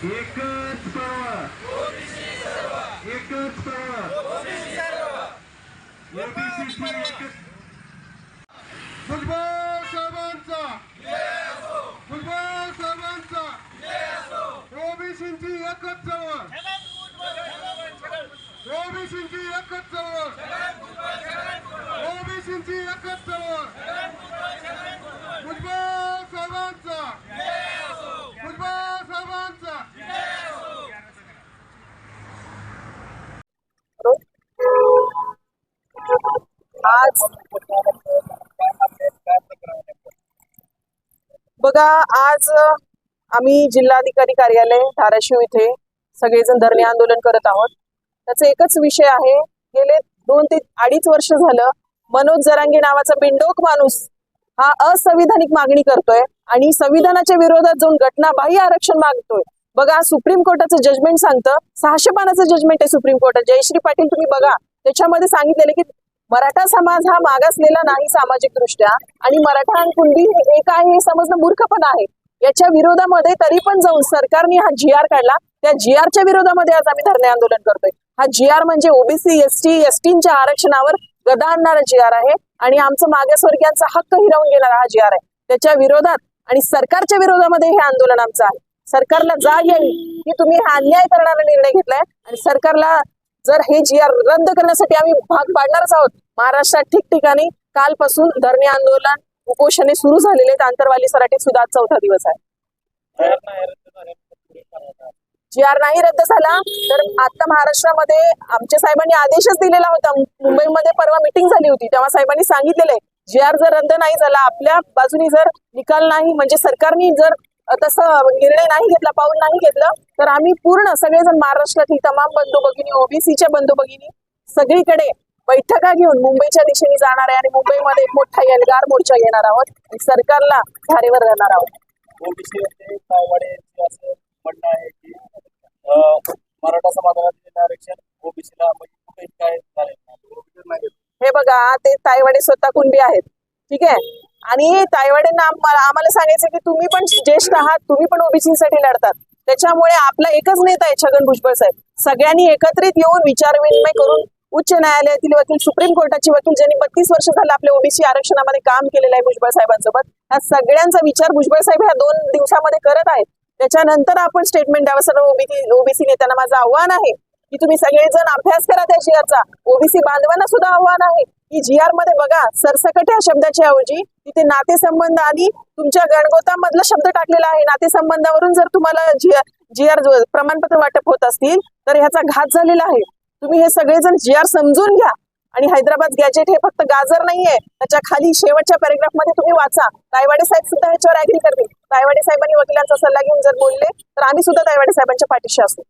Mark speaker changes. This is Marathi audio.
Speaker 1: एकच सर्व एकच सर्व ओबीसीची एकच भुजबळ साहेबांचा. भुजबळ साहेबांचा. ओबीसीची एकच चळवळ. ओबीसीची एकच चळवळ. ओबीसीची एकच चळवळ भुजबळ साहेबांचा भुजबळ साहेबांचा
Speaker 2: आज बघा आज आम्ही जिल्हाधिकारी कार्यालय धाराशिव इथे सगळेजण धरणे आंदोलन करत आहोत. त्याचा एकच विषय आहे गेले दोन ते अडीच वर्ष झालं मनोज जरांगे नावाचा बिंडोक माणूस हा असंविधानिक मागणी करतोय आणि संविधानाच्या विरोधात जाऊन घटनाबाह्य आरक्षण मागतोय. बघा सुप्रीम कोर्टाचं जजमेंट सांगतं सहाशे पानाचं जजमेंट आहे सुप्रीम कोर्टात. जयश्री पाटील तुम्ही बघा त्याच्यामध्ये सांगितलेले की मराठा समाज हा मागासलेला नाही सामाजिक दृष्ट्या आणि मराठा आणि हे एक आहे हे समजणं मूर्खपण आहे. याच्या विरोधामध्ये तरी पण जाऊन सरकारने हा जी आर काढला. त्या जी आरच्या विरोधामध्ये आज आम्ही धरणे आंदोलन करतोय. हा जी आर म्हणजे ओबीसी एसटी एसटींच्या आरक्षणावर गदा आणणारा जी आर आहे. आणि आमचं मागासवर्गीयांचा हक्क हिरावून घेणारा हा जी आर आहे. त्याच्या विरोधात आणि सरकारच्या विरोधामध्ये हे आंदोलन आमचं आहे. सरकारला जाग यावी की तुम्ही हा अन्याय करणारा निर्णय घेतलाय. आणि सरकारला जर हे जी आर रद्द करण्यासाठी आम्ही भाग पाडणारच आहोत महाराष्ट्रात ठिकठिकाणी कालपासून धरणे आंदोलन उपोषणे सुरू झालेले आहेत. आंतरवाली सराठी सुद्धा चौथा दिवस आहे. जी आर नाही रद्द झाला तर आता महाराष्ट्रामध्ये आमच्या साहेबांनी आदेशच दिलेला होता. मुंबईमध्ये परवा मिटिंग झाली होती. तेव्हा साहेबांनी सांगितलेलं आहे जी आर जर रद्द नाही झाला आपल्या बाजूनी जर निकाल नाही म्हणजे सरकारने जर तसं निर्णय नाही घेतला पाऊल नाही घेतलं तर आम्ही पूर्ण सगळेजण महाराष्ट्रातील तमाम बंधू भगिनी ओबीसीच्या बंधू भगिनी सगळीकडे बैठका घेऊन मुंबईच्या दिशेने जाणार आहे आणि मुंबईमध्ये एक मोठा एल्गार मोर्चा घेणार आहोत सरकारला धारेवर राहणार आहोत.
Speaker 3: तायवाडे मराठा समाजाला ओबीसीला म्हणजे
Speaker 2: हे बघा ते ताईवाडे स्वतः कुणबी आहेत. ठीक आहे? आणि ताईवाड्यांना आम्हाला आम्हाला सांगायचं की तुम्ही पण ज्येष्ठ आहात तुम्ही पण ओबीसी साठी लढतात. त्याच्यामुळे आपला एकच नेता आहे छगन भुजबळ साहेब. सगळ्यांनी एकत्रित येऊन विचारविनिमय करून उच्च न्यायालयातील वकील सुप्रीम कोर्टाचे वकील ज्यांनी बत्तीस वर्ष झालं आपल्या ओबीसी आरक्षणामध्ये काम केलेलं आहे भुजबळ साहेबांसोबत ह्या सगळ्यांचा विचार भुजबळ साहेब ह्या दोन दिवसामध्ये करत आहेत. त्याच्यानंतर आपण स्टेटमेंट द्यावं सर्व ओबीसी ओबीसी नेत्यांना माझं आव्हान आहे की तुम्ही सगळेजण अभ्यास करा त्या शेअरचा ओबीसी बांधवांना सुद्धा आव्हान आहे. की जीआरमध्ये बघा सरसकट या शब्दाच्या ऐवजी तिथे नातेसंबंध आणि तुमच्या गणगोतामधला शब्द टाकलेला आहे. नातेसंबंधावरून जर तुम्हाला जी जी आर प्रमाणपत्र वाटप होत असतील तर ह्याचा घात झालेला आहे. तुम्ही हे सगळेजण जीआर समजून घ्या. आणि हैदराबाद गॅजेट हे फक्त गाजर नाहीये. त्याच्याखाली शेवटच्या पॅरेग्राफमध्ये तुम्ही वाचा. तायवाडे साहेब सुद्धा ह्याच्यावर अग्री करतील. तायवाडे साहेबांनी वकिलांचा सल्ला घेऊन जर बोलले तर आम्ही सुद्धा तायवाडे साहेबांच्या पाठीशी असतो